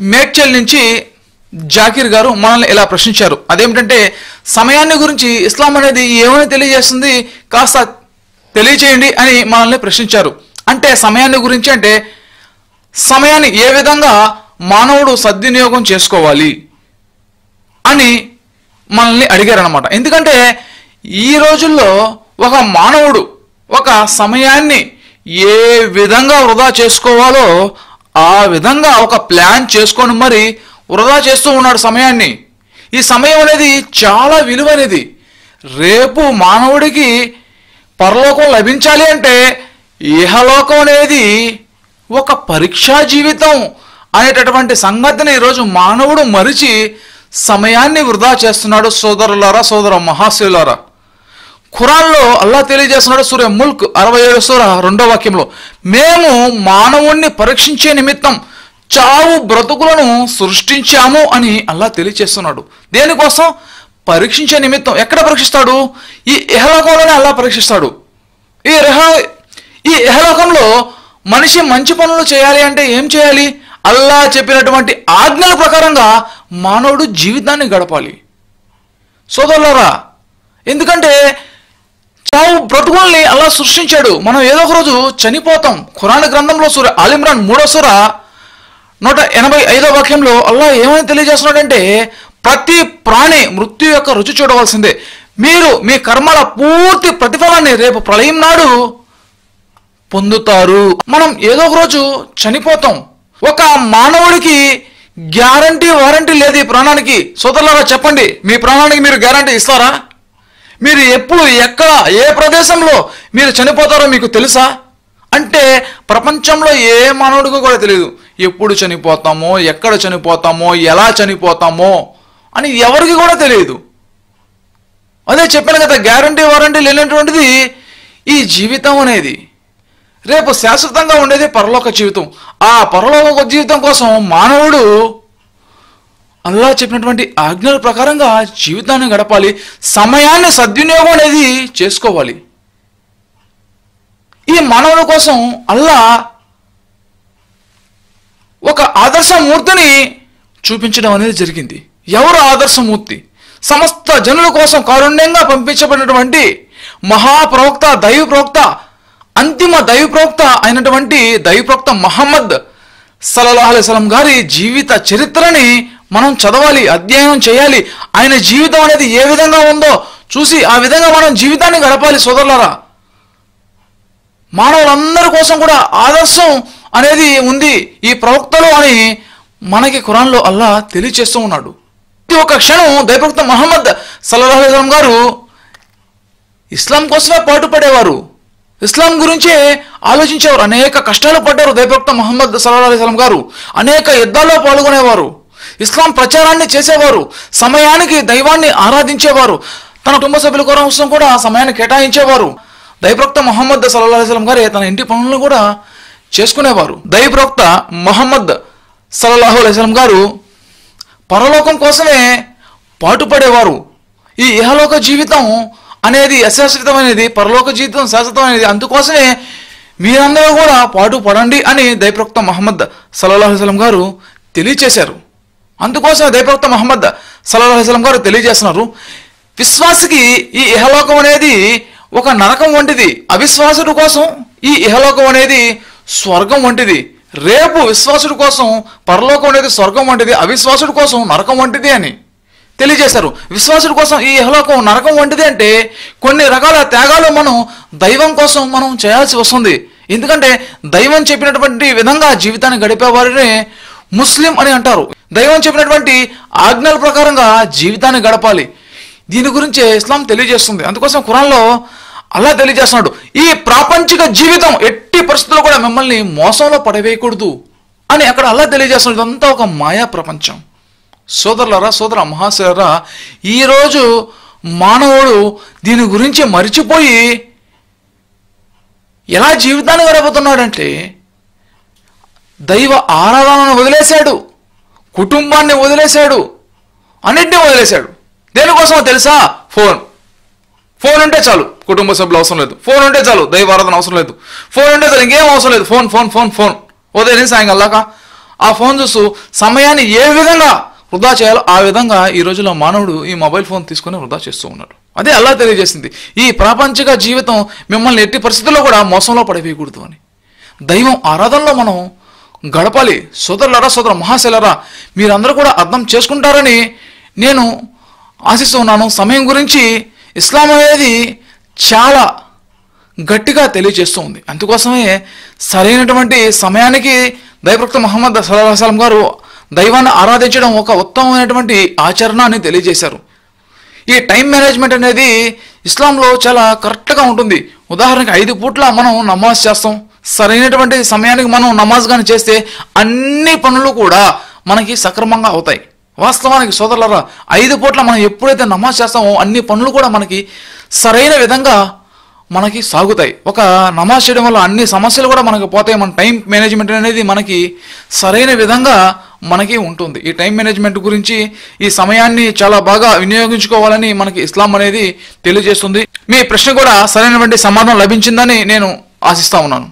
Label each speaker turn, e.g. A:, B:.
A: మేడ్చల్ నుంచి జాకీర్ గారు మనల్ని ఇలా ప్రశ్నించారు. అదేమిటంటే సమయాన్ని గురించి ఇస్లాం అనేది ఏమని తెలియజేస్తుంది? కాస్త తెలియచేయండి అని మనల్ని ప్రశ్నించారు. అంటే సమయాన్ని గురించి అంటే సమయాన్ని ఏ విధంగా మానవుడు సద్వినియోగం చేసుకోవాలి అని మనల్ని అడిగారనమాట ఎందుకంటే ఈ రోజుల్లో ఒక మానవుడు ఒక సమయాన్ని ఏ విధంగా వృధా చేసుకోవాలో ఆ విధంగా ఒక ప్లాన్ చేసుకొని మరి వృధా చేస్తూ ఉన్నాడు సమయాన్ని. ఈ సమయం అనేది చాలా విలువైనది. రేపు మానవుడికి పరలోకం లభించాలి అంటే ఇహలోకం అనేది ఒక పరీక్షా జీవితం అనేటటువంటి సంగతిని ఈరోజు మానవుడు మరిచి సమయాన్ని వృధా చేస్తున్నాడు సోదరులారా సోదర మహాశివులారా ఖురాన్లో అల్లా తెలియజేస్తున్నాడు సూర్య ముల్క్ అరవై ఏడు సూర రెండో వాక్యంలో. మేము మానవుణ్ణి పరీక్షించే నిమిత్తం చావు బ్రతుకులను సృష్టించాము అని అల్లా తెలియజేస్తున్నాడు. దేనికోసం? పరీక్షించే నిమిత్తం. ఎక్కడ పరీక్షిస్తాడు? ఈ ఇహలోకంలోనే అల్లా పరీక్షిస్తాడు. ఈ రహ ఈ ఇహలోకంలో మనిషి మంచి పనులు చేయాలి అంటే ఏం చేయాలి? అల్లా చెప్పినటువంటి ఆజ్ఞల ప్రకారంగా మానవుడు జీవితాన్ని గడపాలి. సోదరులారా ఎందుకంటే సృష్టించాడు. మనం ఏదో ఒక రోజు చనిపోతాం. ఖురాన్ గ్రంథంలో సూర ఆలిమ్రాన్ మూడో సూర నూట ఎనభై ఐదో వాక్యంలో అల్లా ఏమని తెలియజేస్తున్నాడంటే ప్రతి ప్రాణి మృత్యు యొక్క రుచి చూడవలసిందే. మీరు మీ కర్మల పూర్తి ప్రతిఫలాన్ని రేపు ప్రళయం నాడు పొందుతారు. మనం ఏదో ఒక రోజు చనిపోతాం. ఒక మానవుడికి గ్యారంటీ వారంటీ లేదు ఈ ప్రాణానికి. సోదరులారా చెప్పండి. మీ ప్రాణానికి మీరు గ్యారంటీ ఇస్తారా? మీరు ఎప్పుడు ఎక్కడ ఏ ప్రదేశంలో మీరు చనిపోతారో మీకు తెలుసా? అంటే ప్రపంచంలో ఏ మానవుడికి కూడా తెలియదు ఎప్పుడు చనిపోతామో ఎక్కడ చనిపోతామో ఎలా చనిపోతామో అని ఎవరికి కూడా తెలియదు అదే చెప్పాను కదా గ్యారంటీ వారంటీ లేనటువంటిది ఈ జీవితం అనేది. రేపు శాశ్వతంగా ఉండేది పరలోక జీవితం. ఆ పరలోక జీవితం కోసం మానవుడు అల్లా చెప్పినటువంటి ఆజ్ఞల ప్రకారంగా జీవితాన్ని గడపాలి సమయాన్ని సద్వినియోగం అనేది చేసుకోవాలి. ఈ మానవుల కోసం అల్లా ఒక ఆదర్శమూర్తిని చూపించడం అనేది జరిగింది. ఎవరు ఆదర్శమూర్తి? సమస్త జనుల కోసం కారుణ్యంగా పంపించబడినటువంటి మహాప్రవక్త దైవ ప్రవక్త అంతిమ దైవ ప్రవక్త అయినటువంటి దైవ ప్రవక్త మహమ్మద్ సల్లల్లాహు అలైహి గారి జీవిత చరిత్రని మనం చదవాలి అధ్యయనం చేయాలి. ఆయన జీవితం అనేది ఏ విధంగా ఉందో చూసి ఆ విధంగా మనం జీవితాన్ని గడపాలి సోదరులరా. మానవులందరి కోసం కూడా ఆదర్శం అనేది ఉంది ఈ ప్రవక్తలు అని మనకి ఖురాన్లో అల్లా తెలియచేస్తూ ఉన్నాడు. ప్రతి ఒక్క క్షణం దైవక్త మహమ్మద్ సల్లాహు గారు ఇస్లాం కోసమే పాటుపడేవారు. ఇస్లాం గురించే ఆలోచించేవారు. అనేక కష్టాలు పడ్డారు దైవక్త మహమ్మద్ సల్లాహు గారు. అనేక యుద్ధాల్లో పాల్గొనేవారు. ఇస్లాం ప్రచారాన్ని చేసేవారు సమయానికి దైవాన్ని ఆరాధించేవారు తన కుటుంబ సభ్యుల కోసం కూడా సమయాన్ని కేటాయించేవారు. దైవప్రవక్త మొహమ్మద్ సల్లాహు అలైహి గారే తన ఇంటి పనులను కూడా చేసుకునేవారు. దైవప్రవక్త మొహమ్మద్ సల్లాహు అలైస్లం గారు పరలోకం కోసమే పాటుపడేవారు. ఈ ఇహలోక జీవితం అనేది అశాశ్వతమైనది పరలోక జీవితం శాశ్వతమైనది. అందుకోసమే మీరందరూ కూడా పాటు పడండి అని దైప్రక్త మహమ్మద్ సల్లాహు గారు తెలియచేశారు. అందుకోసం దైప్రవక్త మహమ్మద్ సల్లాహు అలైహి గారు తెలియజేస్తున్నారు విశ్వాసికి ఈ ఇహలోకం అనేది ఒక నరకం వంటిది అవిశ్వాసుడు కోసం ఈ ఇహలోకం అనేది స్వర్గం వంటిది రేపు విశ్వాసుడి కోసం పరలోకం అనేది స్వర్గం వంటిది అవిశ్వాసుడి కోసం నరకం వంటిది అని తెలియజేశారు. విశ్వాసుడి కోసం ఈ ఇహలోకం నరకం వంటిది అంటే కొన్ని రకాల త్యాగాలు మనం దైవం కోసం మనం చేయాల్సి వస్తుంది. ఎందుకంటే దైవం చెప్పినటువంటి విధంగా జీవితాన్ని గడిపేవారినే ముస్లిం అని అంటారు. దైవం చెప్పినటువంటి ఆజ్ఞల ప్రకారంగా జీవితాన్ని గడపాలి. దీని గురించే ఇస్లాం తెలియజేస్తుంది. అందుకోసం ఖురాన్లో అలా తెలియజేస్తున్నాడు. ఈ ప్రాపంచిక జీవితం ఎట్టి పరిస్థితుల్లో కూడా మిమ్మల్ని మోసంలో పడవేయకూడదు అని అక్కడ అలా తెలియజేస్తున్నాడు. ఇదంతా ఒక మాయా ప్రపంచం. సోదరులరా సోదర మహాశయరా ఈరోజు మానవుడు దీని గురించి మరిచిపోయి ఎలా జీవితాన్ని గడపతున్నాడంటే దైవ ఆరాధనను వదిలేశాడు. కుటుంబాన్ని వదిలేశాడు. అన్నింటినీ వదిలేశాడు. దేనికోసమో తెలుసా? ఫోన్. ఫోన్ ఉంటే చాలు. కుటుంబ సభ్యులు అవసరం లేదు. ఫోన్ ఉంటే చాలు. దైవ ఆరాధన అవసరం లేదు. ఫోన్ ఉంటే చాలు. ఇంకేం అవసరం లేదు. Phone phone phone phone. ఉదయం నుంచి సాయంకాలం ఆ ఫోన్ చూస్తూ సమయాన్ని ఏ విధంగా వృధా చేయాలో ఆ విధంగా ఈ రోజుల్లో మానవుడు ఈ మొబైల్ ఫోన్ తీసుకొని వృధా చేస్తూ ఉన్నాడు. అదే అల్లా తెలియజేసింది. ఈ ప్రాపంచిక జీవితం మిమ్మల్ని ఎట్టి పరిస్థితుల్లో కూడా మోసంలో పడిపోయకూడదు అని. దైవం ఆరాధనలో మనం గడపాలి. సోదరులరా సోదర మహాశైలరా మీరందరూ కూడా అర్థం చేసుకుంటారని నేను ఆశిస్తున్నాను సమయం గురించి ఇస్లాం అనేది చాలా గట్టిగా తెలియజేస్తూ ఉంది. అందుకోసమే సరైనటువంటి సమయానికి దైవక్త మహమ్మద్ సల్లాహం గారు దైవాన్ని ఆరాధించడం ఒక ఉత్తమమైనటువంటి ఆచరణ అని తెలియజేశారు. ఈ టైం మేనేజ్మెంట్ అనేది ఇస్లాంలో చాలా కరెక్ట్గా ఉంటుంది. ఉదాహరణకి ఐదు పూట్ల మనం నమాజ్ చేస్తాం. సరైనటువంటి సమయానికి మనం నమాజ్ కానీ చేస్తే అన్ని పనులు కూడా మనకి సక్రమంగా అవుతాయి. వాస్తవానికి సోదరులరా ఐదు పూట్ల మనం ఎప్పుడైతే నమాజ్ చేస్తామో అన్ని పనులు కూడా మనకి సరైన విధంగా మనకి సాగుతాయి. ఒక నమాజ్ చేయడం వల్ల అన్ని సమస్యలు కూడా మనకి పోతాయి. మన టైం మేనేజ్మెంట్ అనేది మనకి సరైన విధంగా మనకి ఉంటుంది. ఈ టైం మేనేజ్మెంట్ గురించి ఈ సమయాన్ని చాలా బాగా వినియోగించుకోవాలని మనకి ఇస్లాం అనేది తెలియజేస్తుంది. మీ ప్రశ్న కూడా సరైనటువంటి సమాధానం లభించిందని నేను ఆశిస్తా ఉన్నాను.